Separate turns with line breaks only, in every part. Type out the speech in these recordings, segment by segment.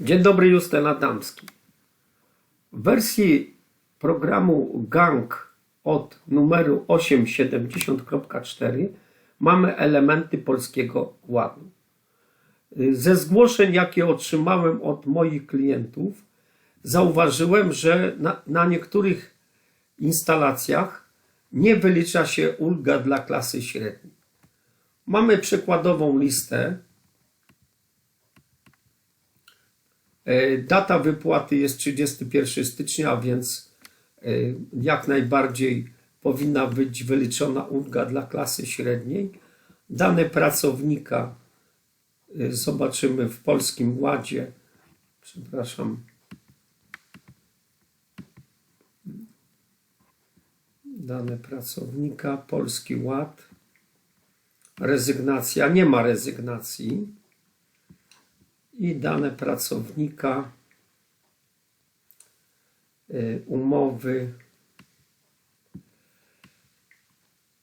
Dzień dobry, Justyn Adamski. W wersji programu Gang od numeru 870.4 mamy elementy polskiego ładu. Ze zgłoszeń, jakie otrzymałem od moich klientów, zauważyłem, że na, na niektórych instalacjach nie wylicza się ulga dla klasy średniej. Mamy przykładową listę. Data wypłaty jest 31 stycznia, więc e, jak najbardziej powinna być wyliczona ulga dla klasy średniej. Dane pracownika e, zobaczymy w Polskim Ładzie. Przepraszam. Dane pracownika, Polski Ład. Rezygnacja, nie ma rezygnacji. I dane pracownika, y, umowy,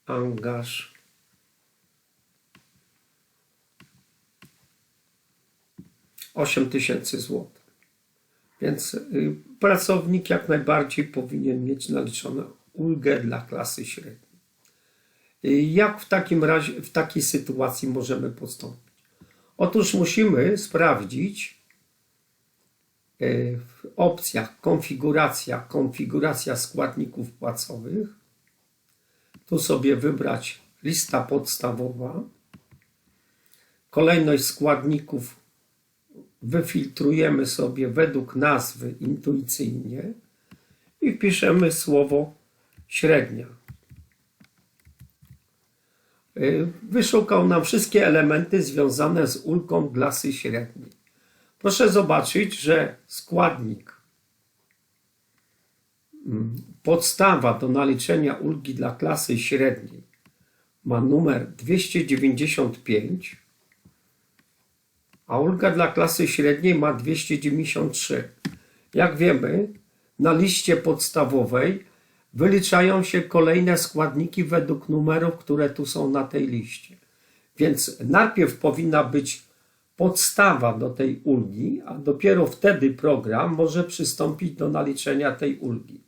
angaż. Osiem tysięcy złotych. Więc y, pracownik jak najbardziej powinien mieć naliczoną ulgę dla klasy średniej. Y, Jak w takim razie, w takiej sytuacji możemy postąpić? Otóż musimy sprawdzić y, w opcjach konfiguracja, konfiguracja składników płacowych. Tu sobie wybrać lista podstawowa. Kolejność składników wyfiltrujemy sobie według nazwy intuicyjnie i wpiszemy słowo średnia. Y, Wyszukał nam wszystkie elementy związane z ulgą klasy średniej. Proszę zobaczyć, że składnik mm, podstawa do naliczenia ulgi dla klasy średniej ma numer 295, a ulga dla klasy średniej ma 293. Jak wiemy, na liście podstawowej wyliczają się kolejne składniki według numerów, które tu są na tej liście. Więc najpierw powinna być podstawa do tej ulgi, a dopiero wtedy program może przystąpić do naliczenia tej ulgi.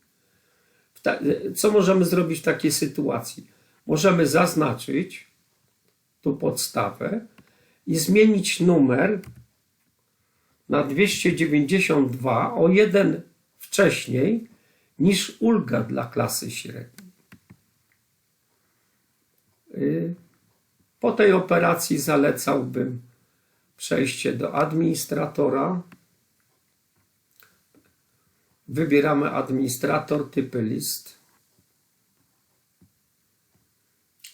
Co możemy zrobić w takiej sytuacji? Możemy zaznaczyć tu podstawę i zmienić numer na 292 o jeden wcześniej niż ulga dla klasy średniej. Y, Po tej operacji zalecałbym przejście do administratora. Wybieramy administrator, typy list.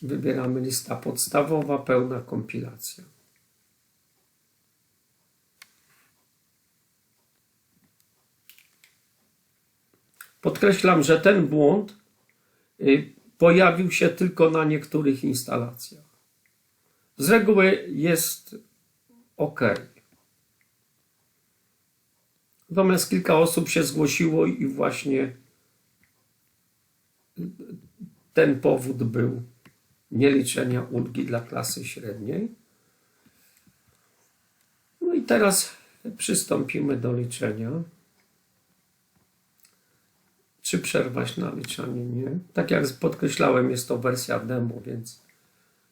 Wybieramy lista podstawowa, pełna kompilacja. Podkreślam, że ten błąd y, pojawił się tylko na niektórych instalacjach. Z reguły jest ok. Natomiast kilka osób się zgłosiło i właśnie ten powód był nieliczenia ulgi dla klasy średniej. No i teraz przystąpimy do liczenia. Czy przerwać naliczanie? Nie. Tak jak podkreślałem, jest to wersja demo, więc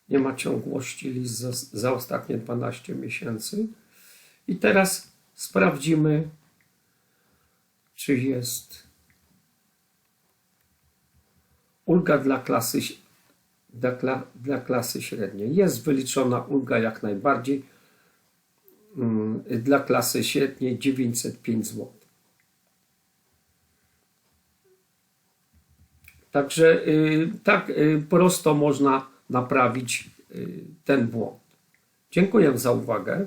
nie ma ciągłości list za, za ostatnie 12 miesięcy. I teraz sprawdzimy, czy jest ulga dla klasy, dla, dla klasy średniej. Jest wyliczona ulga jak najbardziej mm, dla klasy średniej 905 zł. Także y, tak y, prosto można naprawić y, ten błąd. Dziękuję za uwagę.